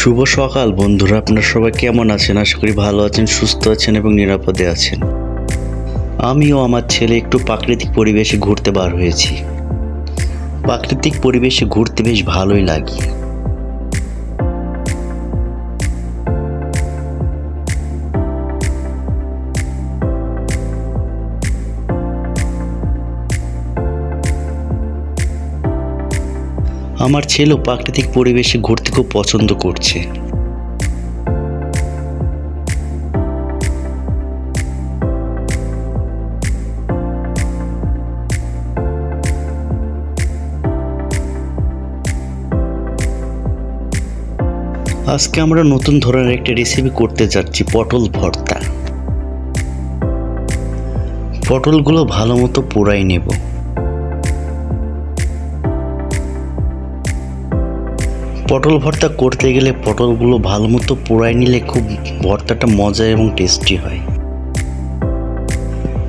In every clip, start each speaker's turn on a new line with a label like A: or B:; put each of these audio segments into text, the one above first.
A: শুভ সকাল, বন্ধুরা। আপনার সবাই কেমন আছেন? আশা করি ভালো আছেন, সুস্থ আছেন এবং নিরাপদে আছেন। আমিও আমার ছেলে একটু প্রাকৃতিক পরিবেশে ঘুরতে বার হয়েছি। প্রাকৃতিক পরিবেশে ঘুরতে বেশ ভালোই লাগে। আমার ছেলেও প্রাকৃতিক পরিবেশে ঘুরতে খুব পছন্দ করছে। আজকে আমরা নতুন ধরনের একটা রেসিপি করতে যাচ্ছি, পটল ভর্তা। পটলগুলো ভালো মতো পোড়াই নেব। পটল ভর্তা করতে গেলে পটলগুলো ভালো মতো পোড়াই নিলে খুব ভর্তাটা মজা এবং টেস্টি হয়।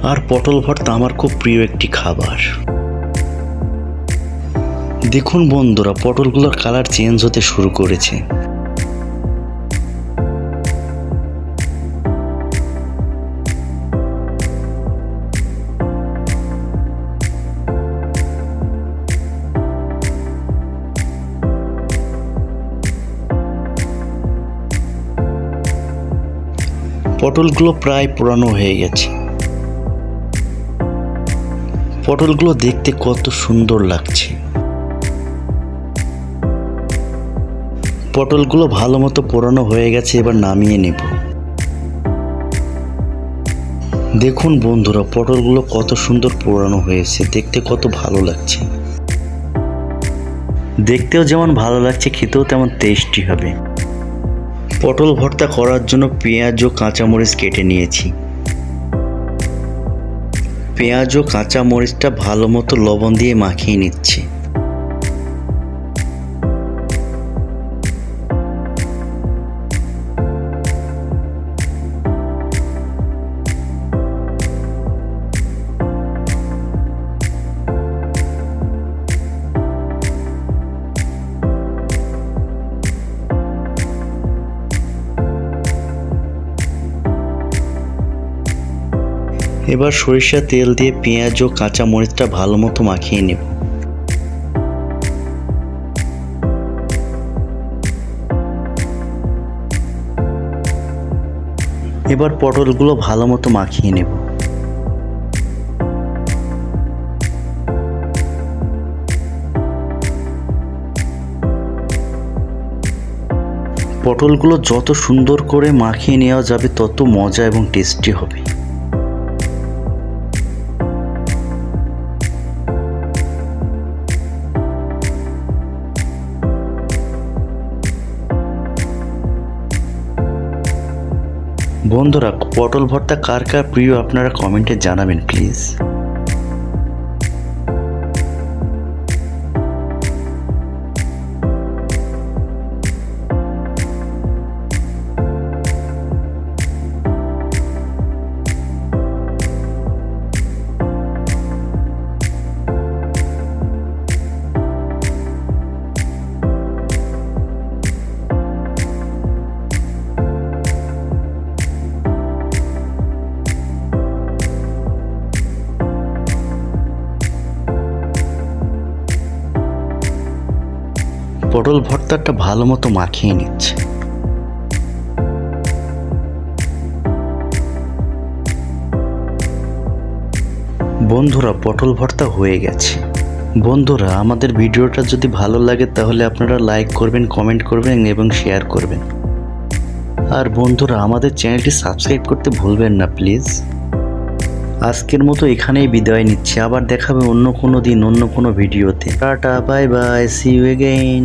A: আর পটল ভর্তা আমার খুব প্রিয় একটি খাবার। দেখুন বন্ধুরা, পটলগুলোর কালার চেঞ্জ হতে শুরু করেছে। পটলগুলো প্রায় পুরানো হয়ে গেছে। পটলগুলো দেখতে কত সুন্দর লাগছে। পটলগুলো ভালো মতো পোড়ানো হয়ে গেছে, এবার নামিয়ে নেব। দেখুন বন্ধুরা পটলগুলো কত সুন্দর পোড়ানো হয়েছে, দেখতে কত ভালো লাগছে। দেখতেও যেমন ভালো লাগছে, খেতেও তেমন টেস্টি হবে। পটল ভর্তা করার জন্য পেঁয়াজ ও কাঁচামরিচ কেটে নিয়েছি। পেঁয়াজ ও কাঁচামরিচটা ভালো মতো লবণ দিয়ে মাখিয়ে নিচ্ছি। এবার সরিষা, তেল দিয়ে পেঁয়াজ ও কাঁচা মরিচটা ভালো মতো মাখিয়ে নেব। এবার পটলগুলো ভালো মতো মাখিয়ে নেব। পটলগুলো যত সুন্দর করে মাখিয়ে নেওয়া যাবে, তত মজা এবং টেস্টি হবে। বন্ধুরা পটল ভর্তা কার কার প্রিয় আপনারা কমেন্টে জানাবেন প্লিজ পটল ভর্তাটা ভালো মতো মাখিয়ে নিচ্ছে। বন্ধুরা, পটল ভর্তা হয়ে গেছে। বন্ধুরা, আমাদের ভিডিওটা যদি ভালো লাগে তাহলে আপনারা লাইক করবেন, কমেন্ট করবেন এবং শেয়ার করবেন। আর বন্ধুরা, আমাদের চ্যানেলটি সাবস্ক্রাইব করতে ভুলবেন না, প্লিজ। আজকের মতো এখানেই বিদায় নিচ্ছি। আবার দেখাবে অন্য কোনো দিন, অন্য কোনো ভিডিওতে। Tata, bye bye see you again